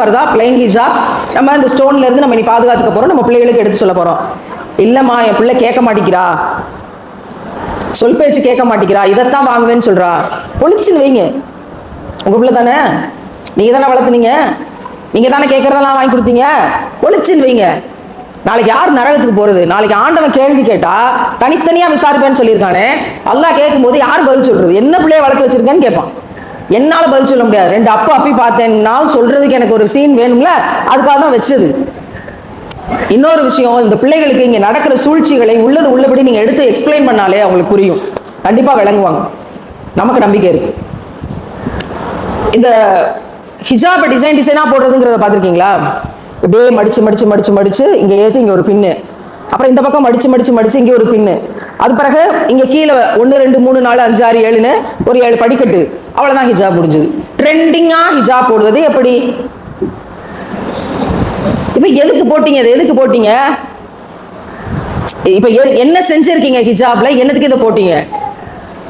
ஃபர்தா plain ஹிஜாப் நம்ம இந்த ஸ்டோன்ல இருந்து நம்ம நீ பாதுகாத்துக்க போறோம். நம்ம பிள்ளைகளுக்கு எடுத்து சொல்ல போறோம். இல்லம்மா என் பிள்ளை கேட்க மாட்டேங்கிறா. சொல் பேச்சு கேட்க மாட்டேங்கிறா. இதைத்தான் வாங்குவேன்னு சொல்றா. ஒளிச்சுன்னு வைங்க. உங்க பிள்ளை தானே? நீங்க தானே வளர்த்துனீங்க? நீங்க தானே கேட்கறதெல்லாம் வாங்கி கொடுத்தீங்க? ஒளிச்சுன்னு வைங்க. நாளைக்கு யார் நரகத்துக்கு போறது? நாளைக்கு ஆண்டவன் கேள்வி கேட்டா தனித்தனியா விசாரிப்பேன்னு சொல்லியிருக்கானே. கேட்கும் கேட்கும்போது யார் பதில் சொல்றது? என்ன பிள்ளைய வளர்த்து வச்சிருக்கேன்னு கேட்பான். என்னால் பதில் சொல்ல முடியாது. ரெண்டு அப்பா அப்பி நான் சொல்றதுக்கு எனக்கு ஒரு சீன் வேணும்ல? அதுக்காக தான் வச்சது. இன்னொரு விஷயம் இந்த பிள்ளைகளுக்கு இங்கே நடக்கிற சூழ்ச்சிகளை உள்ளது உள்ளபடி நீங்கள் எடுத்து எக்ஸ்பிளைன் பண்ணாலே அவங்களுக்கு புரியும். கண்டிப்பாக விளங்குவாங்க. நமக்கு நம்பிக்கை இருக்கு. இந்த ஹிஜாபை டிசைன் டிசைனாக போடுறதுங்கிறத பார்த்துருக்கீங்களா? இப்படியே மடிச்சு மடிச்சு மடிச்சு மடிச்சு இங்கே ஏற்று இங்கே ஒரு பின்னு அப்புறம் இந்த பக்கம் மடிச்சு மடிச்சு மடிச்சு இங்கே ஒரு பின்னு அது பிறகு இங்கே கீழே ஒன்று ரெண்டு மூணு நாலு அஞ்சு ஆறு ஏழுன்னு ஒரு ஏழு படிக்கட்டு. அவ்வளோதான் ஹிஜாப் முடிஞ்சது. ட்ரெண்டிங்காக ஹிஜாப் போடுவது எப்படி? இப்போ எதுக்கு போட்டீங்க அது எதுக்கு போட்டீங்க? இப்போ எ- என்ன செஞ்சுருக்கீங்க ஹிஜாப்ல? என்னத்துக்கு இதை போட்டீங்க?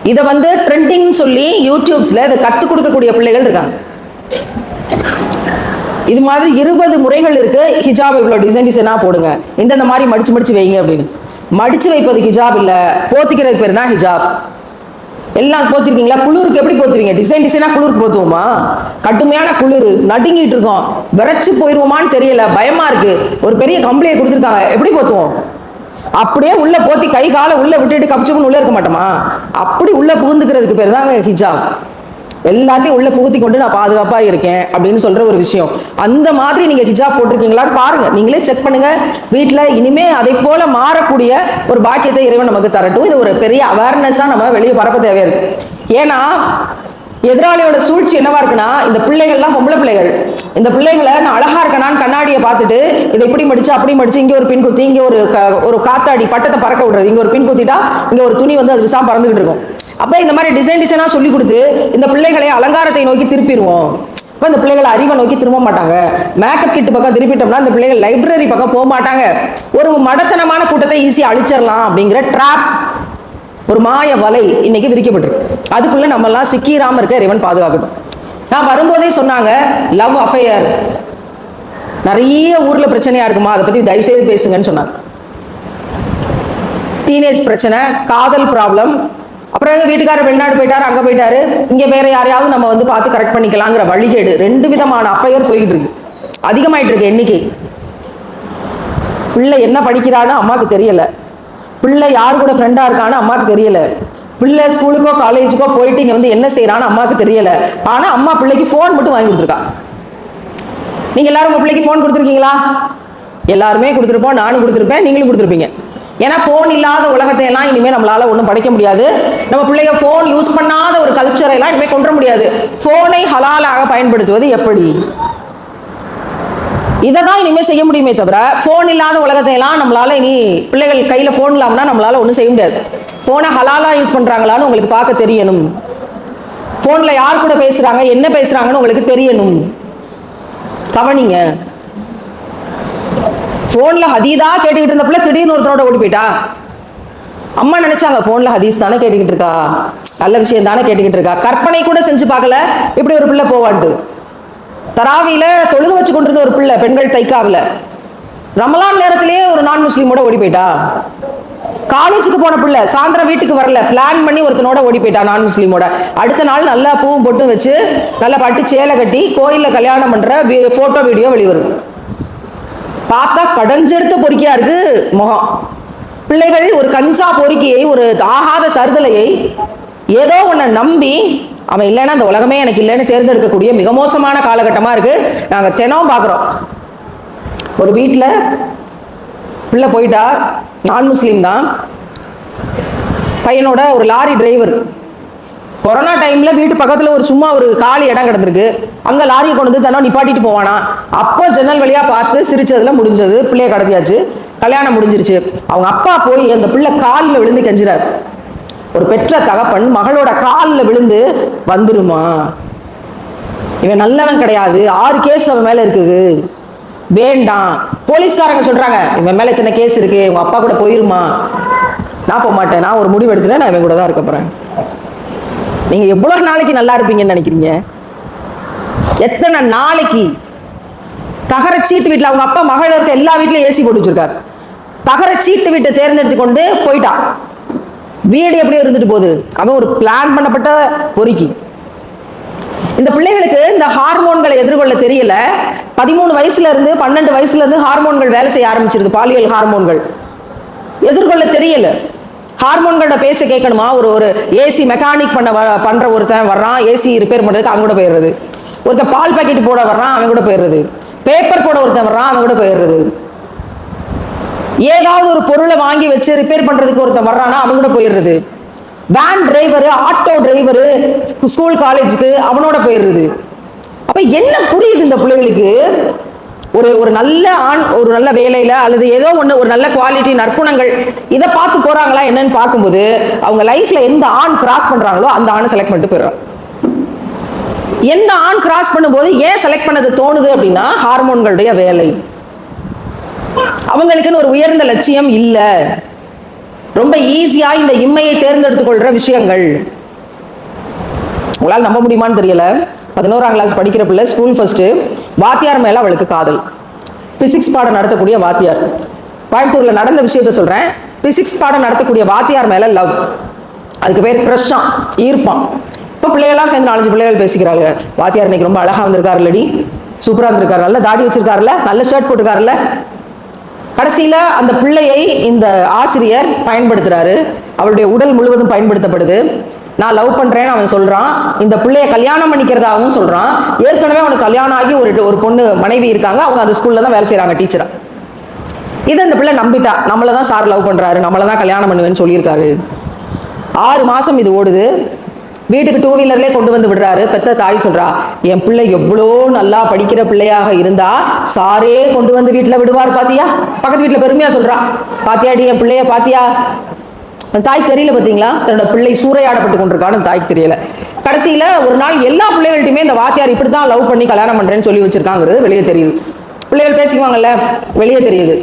இதை வந்து ட்ரெண்டிங் சொல்லி யூடியூப்ஸில் இதை கற்றுக் கொடுக்கக்கூடிய பிள்ளைகள் இருக்காங்க. இது மாதிரி இருபது முறைகள் இருக்கு. ஹிஜாப் இவ்வளோ டிசைன் டிசைனாக போடுங்க. இந்தந்த மாதிரி மடிச்சு மடிச்சு வைங்க அப்படின்னு. மடிச்சு வைப்பது ஹிஜாப் இல்ல. போத்திக்கிறதுக்கு பேர் தான் ஹிஜாப்? எல்லாம் போத்திருக்கீங்களா? குளிருக்கு எப்படி போத்துவீங்க? டிசைன் டிசைனா குளிருக்கு போத்துவோமா? கடுமையான குளிர். நடுங்கிட்டு இருக்கோம். விரைச்சு போயிருவோமான்னு தெரியல. பயமா இருக்கு. ஒரு பெரிய கம்பளியை கொடுத்துருக்காங்க. எப்படி போத்துவோம்? அப்படியே உள்ள போத்தி கை காலை உள்ள விட்டுட்டு கப்சுப்புன்னு உள்ள இருக்க மாட்டோமா? அப்படி உள்ள புகுந்துக்கிறதுக்கு பேர் தாங்க ஹிஜாப். எல்லாத்தையும் உள்ள புகுத்தி கொண்டு நான் பாதுகாப்பா இருக்கேன் அப்படின்னு சொல்ற ஒரு விஷயம். அந்த மாதிரி நீங்க ஹிஜாப் போட்டிருக்கீங்களான்னு பாருங்க. நீங்களே செக் பண்ணுங்க. வீட்டுல இனிமே அதை போல மாறக்கூடிய ஒரு பாக்கியத்தை இறைவன் நமக்கு தரட்டும். இது ஒரு பெரிய அவேர்னஸா நம்ம வெளியே பரப்ப தேவையா இருக்கு ஏன்னா எதிராளியோட சூழ்ச்சி என்னவா இருக்குன்னா இந்த பிள்ளைகள்லாம் பொம்பளை பிள்ளைகள். இந்த பிள்ளைகளை நான் அழகா இருக்கணான்னு கண்ணாடியை பார்த்துட்டு இதை இப்படி மடிச்சு அப்படி மடிச்சு இங்க ஒரு பின் குத்தி இங்க ஒரு க- ஒரு காத்தாடி பட்டத்தை பறக்க விடுறது. இங்க ஒரு பின் குத்திட்டா இங்க ஒரு துணி வந்து அது விசா பறந்துகிட்டு இருக்கும். அப்ப இந்த மாதிரி டிசைன் டிசைனா சொல்லி கொடுத்து இந்த பிள்ளைகளை அலங்காரத்தை நோக்கி திருப்பிடுவோம். அப்ப இந்த பிள்ளைகளை அறிவை நோக்கி திரும்ப மாட்டாங்க. மேக்கப் கிட்டு பக்கம் திருப்பிட்டோம்னா இந்த பிள்ளைகள் லைப்ரரி பக்கம் போக மாட்டாங்க. ஒரு மடத்தனமான கூட்டத்தை ஈஸியா அழிச்சிடலாம் அப்படிங்கிற ட்ராப் ஒரு மாய வலை இன்னைக்கு விரிக்கப்பட்டிருக்கு. அதுக்குள்ள நம்மெல்லாம் சிக்கிராம இருக்க இறைவன் பாதுகாக்கட்டும். நான் வரும்போதே சொன்னாங்க லவ் அஃபையர் நிறைய ஊர்ல பிரச்சனையா இருக்குமா? அதை பத்தி தயவு செய்து பேசுங்கன்னு சொன்னாங்க. டீனேஜ் பிரச்சனை காதல் ப்ராப்ளம் அப்புறம் எங்க வீட்டுக்காரர் வெளிநாடு போயிட்டாரு அங்க போயிட்டாரு. இங்க வேற யாரையாவது நம்ம வந்து பார்த்து கரெக்ட் பண்ணிக்கலாங்கிற வழிகேடு. ரெண்டு விதமான அஃபையர் போயிட்டு இருக்கு. அதிகமாயிட்டு இருக்கு எண்ணிக்கை. பிள்ளை என்ன படிக்கிறான்னு அம்மாவுக்கு தெரியல. பிள்ளை யார் கூட ஃப்ரெண்டாக இருக்கான்னு அம்மாவுக்கு தெரியல. பிள்ளை ஸ்கூலுக்கோ காலேஜுக்கோ போயிட்டு இங்கே வந்து என்ன செய்கிறான்னு அம்மாவுக்கு தெரியல. ஆனால் அம்மா பிள்ளைக்கு ஃபோன் மட்டும் வாங்கி கொடுத்துருக்கா. நீங்கள் எல்லாரும் உங்கள் பிள்ளைக்கு ஃபோன் கொடுத்துருக்கீங்களா? எல்லாருமே கொடுத்துருப்போம் நானும் கொடுத்துருப்பேன் நீங்களும் கொடுத்துருப்பீங்க. ஏன்னா ஃபோன் இல்லாத உலகத்தை எல்லாம் இனிமேல் நம்மளால ஒன்றும் படைக்க முடியாது. நம்ம பிள்ளைங்க ஃபோன் யூஸ் பண்ணாத ஒரு கல்ச்சரை எல்லாம் இனிமேல் கொண்டு வர முடியாது. ஃபோனை ஹலாலாக பயன்படுத்துவது எப்படி? இதை தான் இனிமே செய்ய முடியுமே தவிர ஃபோன் இல்லாத உலகத்தை எல்லாம் நம்மளால இனி பிள்ளைகள் கையில ஃபோன் இல்லாமனா நம்மளால ஒன்றும் செய்ய முடியாது. ஃபோனை ஹலாலா யூஸ் பண்றாங்களான்னு உங்களுக்கு பார்க்க தெரியணும். ஃபோனில் யார் கூட பேசுறாங்க என்ன பேசுறாங்கன்னு உங்களுக்கு தெரியணும். கவனிங்க. ஃபோனில் ஹதீதா கேட்டுக்கிட்டு இருந்த பிள்ளை திடீர்னு ஒருத்தரோட ஓடி போயிட்டா? அம்மா நினைச்சாங்க ஃபோனில் ஹதீஸ் தானே கேட்டுக்கிட்டு இருக்கா? நல்ல விஷயம் தானே கேட்டுக்கிட்டு இருக்கா? கற்பனை கூட செஞ்சு பார்க்கல இப்படி ஒரு பிள்ளை போவான்ட்டு. தராவியில் தொழுக வச்சு கொண்டிருந்த ஒரு பிள்ளை பெண்கள் தைக்காவில். ரமலான் நேரத்திலேயே ஒரு நான் முஸ்லீமோட ஓடி போயிட்டா. காலேஜுக்கு போன பிள்ளை சாயந்தரம் வீட்டுக்கு வரல பிளான் பண்ணி ஒருத்தனோட ஓடி போயிட்டா நான் முஸ்லீமோட அடுத்த நாள் நல்லா பூவும் பொட்டும் வச்சு நல்லா பட்டு சேலை கட்டி கோயிலில் கல்யாணம் பண்ணுற ஃபோட்டோ வீடியோ வெளிவருது. பார்த்தா கடைஞ்செடுத்த பொறுக்கியா இருக்கு முகம். பிள்ளைகள் ஒரு கஞ்சா பொறுக்கியை ஒரு ஆகாத தருதலையை ஏதோ ஒன்றை நம்பி அவன் இல்லைன்னா அந்த உலகமே எனக்கு இல்லைன்னு தேர்ந்தெடுக்கக்கூடிய மிக மோசமான காலகட்டமாக இருக்குது நாங்கள் தினம் பார்க்குறோம். ஒரு வீட்டில் பிள்ளை போயிட்டா நான் முஸ்லீம் தான். பையனோட ஒரு லாரி டிரைவர் கொரோனா டைமில் வீட்டு பக்கத்தில் ஒரு சும்மா ஒரு காலி இடம் கிடந்திருக்கு. அங்கே லாரியை கொண்டு வந்து தனம் நிப்பாட்டிட்டு போவானா? அப்போ ஜன்னல் வழியாக பார்த்து சிரிச்சதில் முடிஞ்சது. பிள்ளைய கடத்தியாச்சு. கல்யாணம் முடிஞ்சிருச்சு. அவங்க அப்பா போய் அந்த பிள்ளை காலில் விழுந்து கெஞ்சிறாரு. ஒரு பெற்ற தகப்பன் மகளோட காலில் விழுந்து வந்துருமா? இவன் நல்லவன் கிடையாது. ஆறு கேஸ் அவன் மேலே இருக்குது. வேண்டாம். போலீஸ்காரங்க சொல்கிறாங்க இவன் மேலே இத்தனை கேஸ் இருக்குது உங்க அப்பா கூட போயிருமா? நான் போக மாட்டேன். நான் ஒரு முடிவு எடுத்துட்டேன். நான் இவன் கூட தான் இருக்க போகிறேன் நீங்கள் எவ்வளோ நாளைக்கு நல்லா இருப்பீங்கன்னு நினைக்கிறீங்க? எத்தனை நாளைக்கு? தகர சீட்டு வீட்டில் அவங்க அப்பா மகள் இருக்க எல்லா வீட்லையும் ஏசி போட்டு வச்சிருக்காரு. தகர சீட்டு வீட்டை தேர்ந்தெடுத்து கொண்டு போயிட்டான் வீடு எப்படி இருந்துட்டு போகுது. அவன் ஒரு பிளான் பண்ணப்பட்ட பொறுக்கி. இந்த பிள்ளைகளுக்கு இந்த ஹார்மோன்களை எதிர்கொள்ள தெரியல. பதிமூணு வயசுல இருந்து பன்னெண்டு வயசுல இருந்து ஹார்மோன்கள் வேலை செய்ய ஆரம்பிச்சிருது. பாலியல் ஹார்மோன்கள் எதிர்கொள்ள தெரியல. ஹார்மோன்களோட பேச்சை கேட்கணுமா? ஒரு ஒரு ஏசி மெக்கானிக் பண்ண வ- பண்ற ஒருத்தன் வர்றான். ஏசி ரிப்பேர் பண்றதுக்கு அவங்க கூட போயிடுறது. ஒருத்தன் பால் பாக்கெட் போட வர்றான் அவன் கூட போயிடுறது. பேப்பர் போட ஒருத்தன் வர்றான் அவன் கூட போயிடுறது. ஏதாவது ஒரு பொருளை வாங்கி வச்சு ரிப்பேர் பண்றதுக்கு ஒருத்தன் வர்றானா அவன் கூட போயிடுறது. Van driver auto driver school காலேஜுக்கு அவனோட போயிடுறது. அப்ப என்ன புரியுது இந்த பிள்ளைகளுக்கு? ஒரு ஒரு நல்ல ஆண் ஒரு நல்ல வேலையில அல்லது ஏதோ ஒண்ணு ஒரு நல்ல குவாலிட்டி நற்குணங்கள் இதை பார்த்து போறாங்களா என்னன்னு பார்க்கும்போது அவங்க லைஃப்ல எந்த ஆண் கிராஸ் பண்றாங்களோ அந்த ஆணை செலக்ட் பண்ணிட்டு போயிடுறாங்க எந்த ஆண் கிராஸ் பண்ணும்போது ஏன் செலக்ட் பண்ணது தோணுது அப்படின்னா ஹார்மோன்களுடைய வேலை. அவங்களுக்குன்னு ஒரு உயர்ந்த லட்சியம் இல்ல. ரொம்ப ஈஸியா இந்த இம்மையை தேர்ந்தெடுத்துக் கொள்ற விஷயங்கள். உங்களால் நம்ப முடியுமான்னு தெரியல. பதினோராம் கிளாஸ் படிக்கிற பிள்ளை ஸ்கூல் ஃபர்ஸ்ட் வாத்தியார் மேல அவளுக்கு காதல். பிசிக்ஸ் பாடம் நடத்தக்கூடிய வாத்தியார். கோயம்புத்தூர்ல நடந்த விஷயத்த சொல்றேன். பிசிக்ஸ் பாடம் நடத்தக்கூடிய வாத்தியார் மேல லவ் அதுக்கு பேர் கிரஷம் ஈர்ப்பான் இப்போ பிள்ளைகள்லாம் சேர்ந்து நாலஞ்சு பிள்ளைகள் பேசிக்கிறாங்க வாத்தியார் இன்னைக்கு ரொம்ப அழகா வந்திருக்காரு இல்லடி சூப்பரா வந்திருக்காரு. நல்ல தாடி வச்சிருக்காருல்ல. நல்ல ஷர்ட் போட்டிருக்காருல்ல. கடைசியில் அந்த பிள்ளையை இந்த ஆசிரியர் பயன்படுத்துகிறாரு அவளுடைய உடல் முழுவதும் பயன்படுத்தப்படுது. நான் லவ் பண்ணுறேன்னு அவன் சொல்கிறான் இந்த பிள்ளைய கல்யாணம் பண்ணிக்கிறதாகவும் சொல்கிறான் ஏற்கனவே அவனுக்கு கல்யாணம் ஆகி ஒரு ஒரு பொண்ணு மனைவி இருக்காங்க. அவங்க அந்த ஸ்கூலில் தான் வேலை செய்கிறாங்க டீச்சராக இதை இந்த பிள்ளை நம்பிட்டா நம்மளை தான் சார் லவ் பண்ணுறாரு நம்மளை தான் கல்யாணம் பண்ணுவேன்னு சொல்லியிருக்காரு. ஆறு மாதம் இது ஓடுது. வீட்டுக்கு டூ வீலர்லேயே கொண்டு வந்து விடுறாரு. பெத்த தாய் சொல்றா என் பிள்ளை எவ்வளோ நல்லா படிக்கிற பிள்ளையாக இருந்தா சாரே கொண்டு வந்து வீட்டில் விடுவார் பாத்தியா? பக்கத்து வீட்டில் பெருமையா சொல்றா பாத்தியாடி என் பிள்ளைய பாத்தியா? அந்த தாய்க்கு தெரியல பார்த்தீங்களா தன்னோட பிள்ளை சூறையாடப்பட்டு கொண்டிருக்கான்னு தாய்க்கு தெரியல. கடைசியில் ஒரு நாள் எல்லா பிள்ளைகள்ட்டையுமே இந்த வாத்தியார் இப்படி தான் லவ் பண்ணி கல்யாணம் பண்ணுறேன்னு சொல்லி வச்சிருக்காங்கிறது வெளியே தெரியுது. பிள்ளைகள் பேசிக்குவாங்கல்ல வெளியே தெரியுது.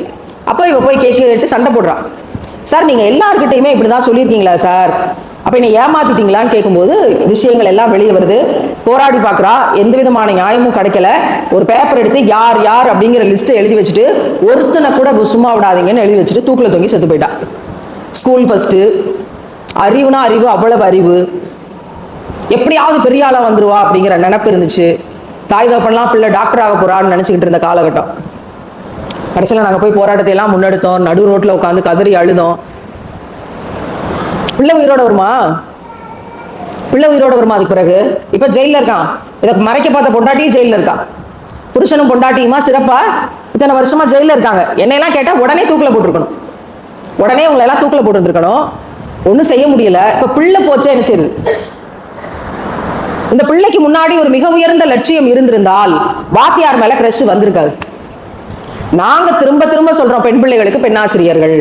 அப்போ இவ போய் கேட்டு சண்டை போடுறான் சார் நீங்கள் எல்லாருக்கிட்டையுமே இப்படி இப்படிதான் சொல்லியிருக்கீங்களா சார்? அப்ப என்னை ஏமாத்திட்டீங்களான்னு கேட்கும்போது விஷயங்கள் எல்லாம் வெளியே வருது. போராடி பார்க்குறா எந்த விதமான நியாயமும் கிடைக்கல. ஒரு பேப்பர் எடுத்து யார் யார் அப்படிங்கிற லிஸ்ட்டை எழுதி வச்சுட்டு ஒருத்தனை கூட சும்மா விடாதீங்கன்னு எழுதி வச்சுட்டு தூக்கில் தொங்கி செத்து போயிட்டா. ஸ்கூல் ஃபர்ஸ்ட் அறிவுனா அறிவு அவ்வளவு அறிவு. எப்படியாவது பெரிய ஆளா வந்துருவா அப்படிங்கிற நினப்பு இருந்துச்சு. தாய் தகப்பன்லாம் பிள்ளை டாக்டர் ஆக போறான்னு நினைச்சுக்கிட்டு இருந்த காலகட்டம். கடைசியில் நாங்கள் போய் போராட்டத்தை எல்லாம் முன்னெடுத்தோம். நடு ரோட்டில் உட்காந்து கதறி அழுதோம். பிள்ளை உயிரோட வருமா? பிள்ளை உயிரோட வருமா அதுக்கு பிறகு? இப்ப ஜெயிலில் இருக்கான். இதை மறைக்க பார்த்த பொண்டாட்டியும் ஜெயிலில் இருக்கான் புருஷனும் பொண்டாட்டியுமா? சிறப்பா? இத்தனை வருஷமா ஜெயிலில் இருக்காங்க. என்னையெல்லாம் கேட்டா உடனே தூக்கில போட்டிருக்கணும். உடனே உங்களை எல்லாம் தூக்கில போட்டுருக்கணும் ஒன்றும் செய்ய முடியல. இப்ப பிள்ளை போச்சே என்ன செய்யுது இந்த பிள்ளைக்கு முன்னாடி ஒரு மிக உயர்ந்த லட்சியம் இருந்திருந்தால் வாத்தியார் மேல கிரஷ் வந்திருக்காது. நாங்க திரும்ப திரும்ப சொல்றோம் பெண் பிள்ளைகளுக்கு பெண்ணாசிரியர்கள்.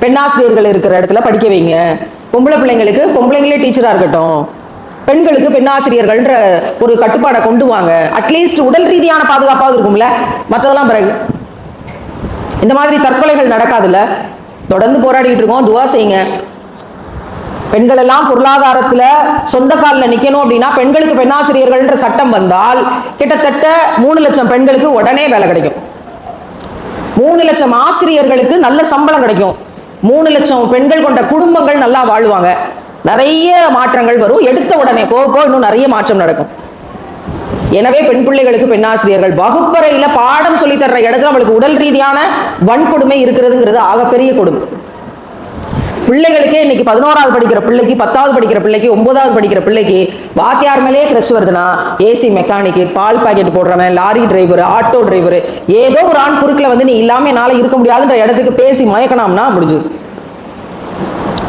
பெண்ணாசிரியர்கள் இருக்கிற இடத்துல படிக்க வைங்க. பொம்பளை பிள்ளைங்களுக்கு பொம்பளைங்களே டீச்சராக இருக்கட்டும். பெண்களுக்கு பெண்ணாசிரியர்கள்ன்ற ஒரு கட்டுப்பாடை கொண்டு வாங்க. அட்லீஸ்ட் உடல் ரீதியான பாதுகாப்பாக இருக்கும்ல? மற்றதெல்லாம் பிறகு. இந்த மாதிரி தற்கொலைகள் நடக்காதுல்ல? தொடர்ந்து போராடிட்டு இருக்கோம். துவா செய்யுங்க. பெண்கள் எல்லாம் பொருளாதாரத்தில் சொந்த காலில் நிற்கணும் அப்படின்னா பெண்களுக்கு பெண்ணாசிரியர்கள்ன்ற சட்டம் வந்தால் கிட்டத்தட்ட மூணு லட்சம் பெண்களுக்கு உடனே வேலை கிடைக்கும். மூணு லட்சம் ஆசிரியர்களுக்கு நல்ல சம்பளம் கிடைக்கும். மூணு லட்சம் பெண்கள் கொண்ட குடும்பங்கள் நல்லா வாழ்வாங்க. நிறைய மாற்றங்கள் வரும். எடுத்த உடனே போக போக இன்னும் நிறைய மாற்றம் நடக்கும். எனவே பெண் பிள்ளைகளுக்கு பெண்ணாசிரியர்கள் வகுப்பறையில் பாடம் சொல்லி தர்ற இடத்துல அவளுக்கு உடல் ரீதியான வன்கொடுமை இருக்கிறதுங்கிறது ஆகப்பெரிய கொடுமை. பிள்ளைகளுக்கே இன்னைக்கு பதினோராவது படிக்கிற பிள்ளைக்கு பத்தாவது படிக்கிற பிள்ளைக்கு ஒன்பதாவது படிக்கிற பிள்ளைக்கு வாத்தியார் மேலேயே கிரஷ் வருதுன்னா ஏசி மெக்கானிக்கு பால் பாக்கெட் போடுறவன் லாரி டிரைவர் ஆட்டோ டிரைவர் ஏதோ ஒரு ஆண் குறுக்கில் வந்து நீ இல்லாம என்னால இருக்க முடியாதுன்ற இடத்துக்கு பேசி மயக்கணும்னா முடிஞ்சுது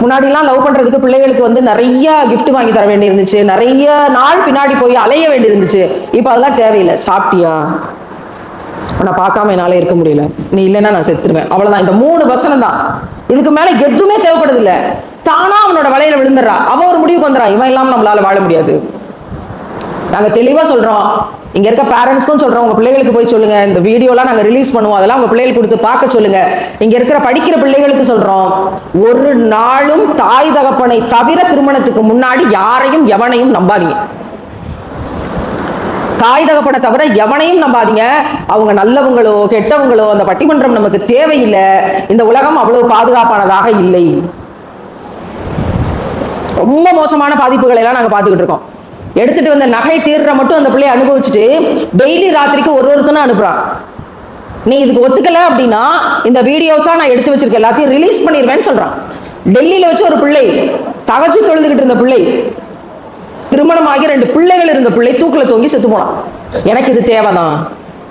முன்னாடிலாம் லவ் பண்றதுக்கு பிள்ளைகளுக்கு வந்து நிறைய கிஃப்ட் வாங்கி தர வேண்டி இருந்துச்சு நிறைய நாள் பின்னாடி போய் அலைய வேண்டி இருந்துச்சு இப்போ அதெல்லாம் தேவையில்லை. சாப்பிட்டியா? உன்னை பார்க்காம என்னால் இருக்க முடியல. நீ இல்லைன்னா நான் செத்துருவேன். அவ்வளோதான் இந்த மூணு வசனம் தான் இதுக்கு மேலே எதுவுமே தேவைப்படுது இல்லை தானா அவனோட வலையில விழுந்துடுறா. அவன் ஒரு முடிவுக்கு வந்துடுறான் இவன் இல்லாமல் நம்மளால வாழ முடியாது. நாங்கள் தெளிவாக சொல்கிறோம் இங்கே இருக்க பேரண்ட்ஸ்க்கும் சொல்கிறோம் உங்கள் பிள்ளைகளுக்கு போய் சொல்லுங்க. இந்த வீடியோலாம் நாங்கள் ரிலீஸ் பண்ணுவோம். அதெல்லாம் உங்கள் பிள்ளைகளுக்கு கொடுத்து பார்க்க சொல்லுங்க. இங்கே இருக்கிற படிக்கிற பிள்ளைகளுக்கு சொல்கிறோம் ஒரு நாளும் தாய் தகப்பனை தவிர திருமணத்துக்கு முன்னாடி யாரையும் எவனையும் நம்பாதீங்க. தாய் தகப்பனை தவிர எவனையும் நம்பாதீங்க. அவங்க நல்லவங்களோ கெட்டவங்களோ அந்த பட்டிமன்றம் நமக்கு தேவையில்லை. இந்த உலகம் அவ்வளவு பாதுகாப்பானதாக இல்லை. ரொம்ப மோசமான பாதிப்புகளை எல்லாம் நாங்க பாத்துக்கிட்டு இருக்கோம். எடுத்துட்டு வந்த நகை தீர்ற மட்டும் அந்த பிள்ளைய அனுபவிச்சுட்டு டெய்லி ராத்திரிக்கு ஒரு ஒருத்தனும் அனுப்புறான். நீ இதுக்கு ஒத்துக்கல அப்படின்னா இந்த வீடியோஸா நான் எடுத்து வச்சிருக்க எல்லாத்தையும் ரிலீஸ் பண்ணிடுவேன்னு சொல்றான். டெல்லியில வச்சு ஒரு பிள்ளை தகச்சு தொழுதுகிட்டு இருந்த பிள்ளை திருமணமாகி ரெண்டு பிள்ளைகள் இருந்த பிள்ளை தூக்கில் தொங்கி செத்து போனான். எனக்கு இது தேவைதான்.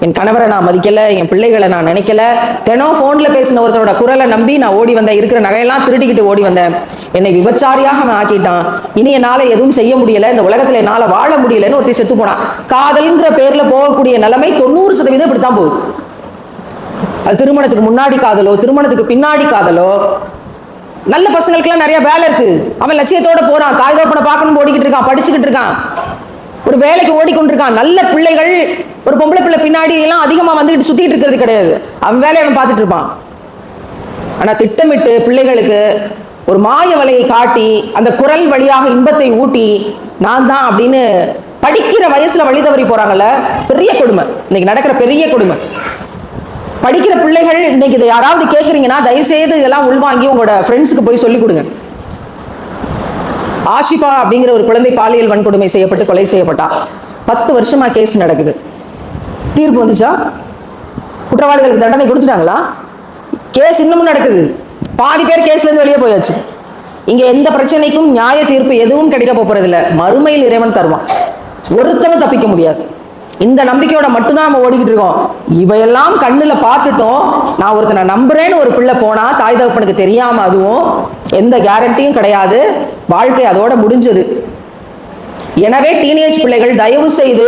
என் கணவரை நான் மதிக்கல என் பிள்ளைகளை நான் நினைக்கல. தினம் ஃபோனில் பேசின ஒருத்தனோட குரலை நம்பி நான் ஓடி வந்தேன். இருக்கிற நகையெல்லாம் திருடிக்கிட்டு ஓடி வந்தேன். என்னை விபச்சாரியாக அவன் ஆக்கிட்டான். இனி என்னால் எதுவும் செய்ய முடியல. இந்த உலகத்துல என்னால் வாழ முடியலன்னு ஒருத்தி செத்து போனான். காதல்ங்கிற பேர்ல போகக்கூடிய நிலைமை தொண்ணூறு சதவீதம் இப்படித்தான் போகுது. அது திருமணத்துக்கு முன்னாடி காதலோ திருமணத்துக்கு பின்னாடி காதலோ நல்ல பசங்களுக்கெல்லாம் நிறைய வேலை இருக்கு. அவன் லட்சியத்தோட போறான். தாய் தோப்பனை பார்க்கணும் ஓடிக்கிட்டு இருக்கான் படிச்சுக்கிட்டு இருக்கான். ஒரு வேலைக்கு ஓடிக்கொண்டிருக்கான். நல்ல பிள்ளைகள் ஒரு பொம்பளை பிள்ளை பின்னாடி எல்லாம் அதிகமா வந்துகிட்டு சுத்திட்டு இருக்கிறது கிடையாது. அவன் வேலையை அவன் பார்த்துட்டு இருப்பான். ஆனா திட்டமிட்டு பிள்ளைகளுக்கு ஒரு மாய வலையை காட்டி அந்த குரல் வழியாக இன்பத்தை ஊட்டி நான் தான் அப்படின்னு படிக்கிற வயசுல வழி தவறி போறாங்கல்ல பெரிய கொடுமை. இன்னைக்கு நடக்கிற பெரிய கொடுமை. படிக்கிற பிள்ளைகள் இன்னைக்கு இதை யாராவது கேட்குறீங்கன்னா தயவு செய்து இதெல்லாம் உள்வாங்கி உங்களோட ஃப்ரெண்ட்ஸுக்கு போய் சொல்லிக் கொடுங்க. ஆஷிஃபா அப்படிங்கிற ஒரு குழந்தை பாலியல் வன்கொடுமை செய்யப்பட்டு கொலை செய்யப்பட்டா. பத்து வருஷமா கேஸ் நடக்குது. தீர்ப்பு வந்துச்சா? குற்றவாளிகளுக்கு தண்டனை கொடுத்துட்டாங்களா? கேஸ் இன்னமும் நடக்குது. பாதி பேர் கேஸ்லேருந்து வெளியே போயாச்சு. இங்கே எந்த பிரச்சனைக்கும் நியாய தீர்ப்பு எதுவும் கிடைக்க போறது இல்ல மறுமையில் இறைவன் தருவான். ஒருத்தனும் தப்பிக்க முடியாது. இந்த நம்பிக்கையோட மட்டும்தான் நம்ம ஓடிக்கிட்டு இருக்கோம். இவையெல்லாம் கண்ணுல பார்த்துட்டோம். நான் ஒருத்தனை நம்புறேன்னு ஒரு பிள்ளை போனா தாய் தகப்பனுக்கு தெரியாம அதுவும் எந்த கேரண்டியும் கிடையாது. வாழ்க்கை அதோட முடிஞ்சது. எனவே டீனேஜ் பிள்ளைகள் தயவு செய்து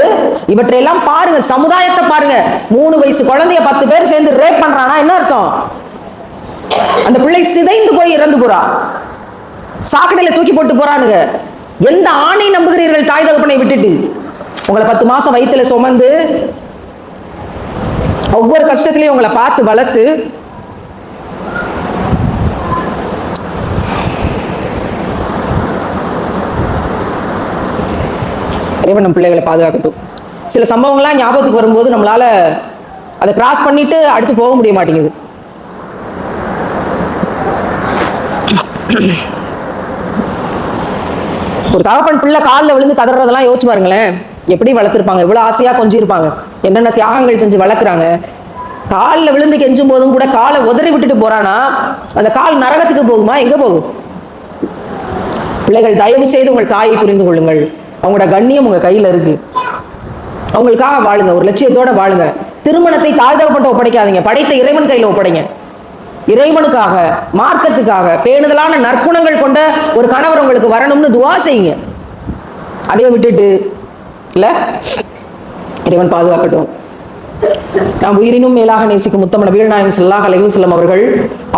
இவற்றையெல்லாம் பாருங்க. சமுதாயத்தை பாருங்க. மூணு வயசு குழந்தைய பத்து பேர் சேர்ந்து ரேப் பண்றானா? என்ன அர்த்தம்? அந்த பிள்ளை சிதைந்து போய் இறந்து போறா. சாக்கடையில தூக்கி போட்டு போறானுங்க. எந்த ஆணை நம்புகிறீர்கள் தாய் தகப்பனை விட்டுட்டு? உங்களை பத்து மாசம் வயிற்றுல சுமந்து ஒவ்வொரு கஷ்டத்திலையும் உங்களை பார்த்து வளர்த்து இறைவன் நம் பிள்ளைகளை பாதுகாக்கட்டும். சில சம்பவங்கள்லாம் ஞாபகத்துக்கு வரும்போது நம்மளால அதை கிராஸ் பண்ணிட்டு அடுத்து போக முடிய மாட்டேங்குது. ஒரு தகப்பன் பிள்ளை காலில் விழுந்து கதறதெல்லாம் யோசிச்சு பாருங்களேன். எப்படி வளர்த்துருப்பாங்க? இவ்வளோ ஆசையாக கொஞ்சிருப்பாங்க என்னென்ன தியாகங்கள் செஞ்சு வளர்க்குறாங்க? காலில் விழுந்து கெஞ்சும் போதும் கூட காலை உதறி விட்டுட்டு போறானா? அந்த கால் நரகத்துக்கு போகுமா? எங்கே போகும்? பிள்ளைகள் தயவு செய்து உங்கள் தாயை புரிந்து கொள்ளுங்கள். அவங்களோட கண்ணியம் உங்கள் கையில் இருக்கு. அவங்களுக்காக வாழுங்க. ஒரு லட்சியத்தோட வாழுங்க. திருமணத்தை தாழ்த்தப்பட்டு ஒப்படைக்காதீங்க. படைத்த இறைவன் கையில் ஒப்படைங்க. இறைவனுக்காக மார்க்கத்துக்காக பேணுதலான நற்குணங்கள் கொண்ட ஒரு கணவர் உங்களுக்கு வரணும்னு துவா செய்யுங்க. அதையும் விட்டுட்டு இல்லை இறைவன் பாதுகாக்கட்டும். நாம் உயிரினும் மேலாக நேசிக்கும் முத்தமன வீரநாயகம் செல்லாக அலைவு செல்லும் அவர்கள்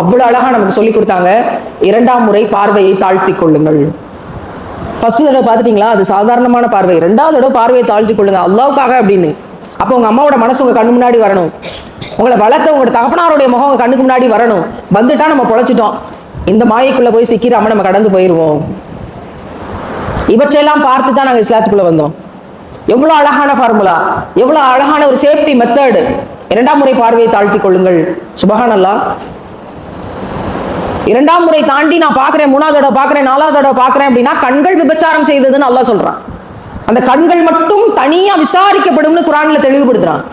அவ்வளவு அழகா நமக்கு சொல்லி கொடுத்தாங்க. இரண்டாம் முறை பார்வையை தாழ்த்தி கொள்ளுங்கள். ஃபர்ஸ்ட் தடவை பார்த்துட்டீங்களா அது சாதாரணமான பார்வை. ரெண்டாவது தடவை பார்வையை தாழ்த்தி கொள்ளுங்க. அல்லாவுக்காக அப்படின்னு. அப்போ உங்க அம்மாவோட மனசு உங்கள் கண்ணு முன்னாடி வரணும். உங்களை வளர்த்த உங்களோட தகப்பனாருடைய முகம் உங்கள் கண்ணுக்கு முன்னாடி வரணும். வந்துட்டா நம்ம பொழைச்சிட்டோம். இந்த மாயைக்குள்ளே போய் சிக்கிறாம நம்ம கடந்து போயிடுவோம் இவற்றையெல்லாம் பார்த்து தான் நாங்கள் இஸ்லாத்துக்குள்ளே வந்தோம். எவ்வளோ அழகான ஃபார்முலா எவ்வளோ அழகான ஒரு சேஃப்டி மெத்தடு இரண்டாம் முறை பார்வையை தாழ்த்தி கொள்ளுங்கள். சுபகானல்லா. இரண்டாம் முறை தாண்டி நான் பார்க்குறேன் மூணாவது தடவை பார்க்குறேன் நாலாவது தடவை பார்க்குறேன் அப்படின்னா கண்கள் விபச்சாரம் செய்ததுன்னு அல்லா சொல்கிறான் அந்த கண்கள் மட்டும் தனியாக விசாரிக்கப்படும்னு குரானில் தெளிவுபடுத்துகிறான்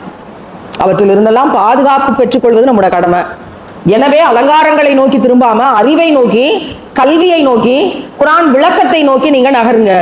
அவற்றில் இருந்தெல்லாம் பாதுகாப்பு பெற்றுக்கொள்வது நம்முடைய கடமை. எனவே அலங்காரங்களை நோக்கி திரும்பாம அறிவை நோக்கி கல்வியை நோக்கி குரான் விளக்கத்தை நோக்கி நீங்க நகருங்க.